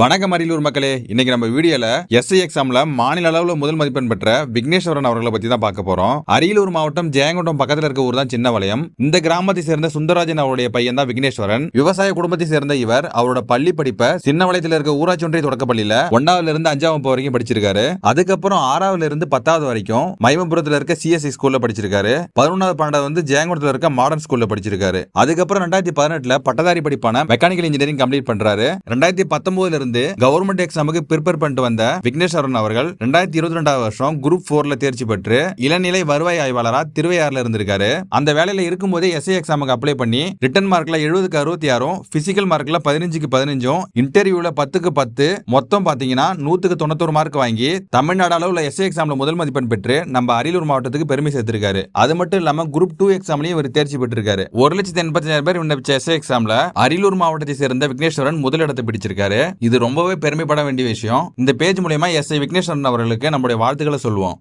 வணக்கம் அரியலூர் மக்களே. இன்னைக்கு நம்ம வீடியோல எஸ்ஐ எக்ஸாம்ல மாநில அளவுல முதல் மதிப்பெண் பெற்ற விக்னேஸ்வரன் அவர்களை பத்தி தான் பார்க்க போறோம். அரியலூர் மாவட்டம் ஜெயங்கொண்டம் பக்கத்துல இருக்க ஊர் தான் சின்ன வளையம் இந்த கிராமத்தை சேர்ந்த சுந்தரராஜன் அவருடைய பையன் தான் விக்னேஸ்வரன். விவசாய குடும்பத்தை சேர்ந்த இவர் அவரோட பள்ளி படிப்பை சின்ன வளையத்துல இருக்க ஊராட்சி ஒன்றிய தொடக்கப்பள்ளியில ஒன்னாவதுல இருந்து அஞ்சாம் வகுப்பு வரைக்கும் படிச்சிருக்காரு. அதுக்கப்புறம் ஆறாவதுல இருந்து பத்தாவது வரைக்கும் மைமபுரத்துல இருக்க சிஎஸ்சி ஸ்கூல்ல படிச்சிருக்காரு. பதினொன்றாவது பன்னெண்டாவது வந்து ஜெயங்கொண்டத்துல இருக்க மாடர்ன் ஸ்கூல்ல படிச்சிருக்காரு. அதுக்கப்புறம் ரெண்டாயிரத்தி பதினெட்டுல பட்டதாரி படிப்பான மெக்கானிக்கல் இன்ஜினியரிங் கம்ப்ளீட் பண்றாரு. ரெண்டாயிரத்தி பத்தொன்பதுல இருந்து கவர்மெண்ட் எக்ஸாமுக்கு ப்ரிப்பேர் பண்ணிட்டு வந்த விக்னேஸ்வரன் அவர்கள் ரெண்டாயிரத்தி இருபத்தி ரெண்டாவது வருஷம் குரூப் போர்ல தேர்ச்சி பெற்று இளநிலை வருவாய் ஆய்வாளரா திருவையாறுல இருந்திருக்காரு. அந்த வேலையில இருக்கும்போதே எஸ்ஐ எக்ஸாமுக்கு அப்ளை பண்ணி ரிட்டன் மார்க்ல எழுபதுக்கு அறுபத்தி ஆறும் பிசிக்கல் மார்க்ல பதினஞ்சுக்கு பதினஞ்சும் இன்டர்வியூல பத்துக்கு பத்து மொத்தம் பாத்தீங்கன்னா நூத்துக்கு தொண்ணூத்தொரு மார்க் வாங்கி தமிழ்நாடு அளவுல எஸ்ஐ எக்ஸாம்ல முதல் மதிப்பெண் பெற்று நம்ம அரியலூர் மாவட்டத்துக்கு பெருமை சேர்த்திருக்காரு. அது மட்டும் இல்லாம குரூப் டூ எக்ஸாம்லயும் இவர் தேர்ச்சி பெற்றிருக்காரு. ஒரு லட்சத்தி எண்பத்தி பேர் விண்ணப்பிச்ச எஸ்ஐ எக்ஸாம்ல அரியலூர் மாவட்டத்தை சேர்ந்த விக்னேஸ்வரன் முதலிடத்தை பிடிச்சிருக்காரு. இது இது ரொம்பவே பெருமைப்பட வேண்டிய விஷயம். இந்த பேஜ் மூலயமா ஐ விக்னேஸ்வரன் அவர்களுக்கு நம்முடைய வாழ்த்துக்களை சொல்லுவோம்.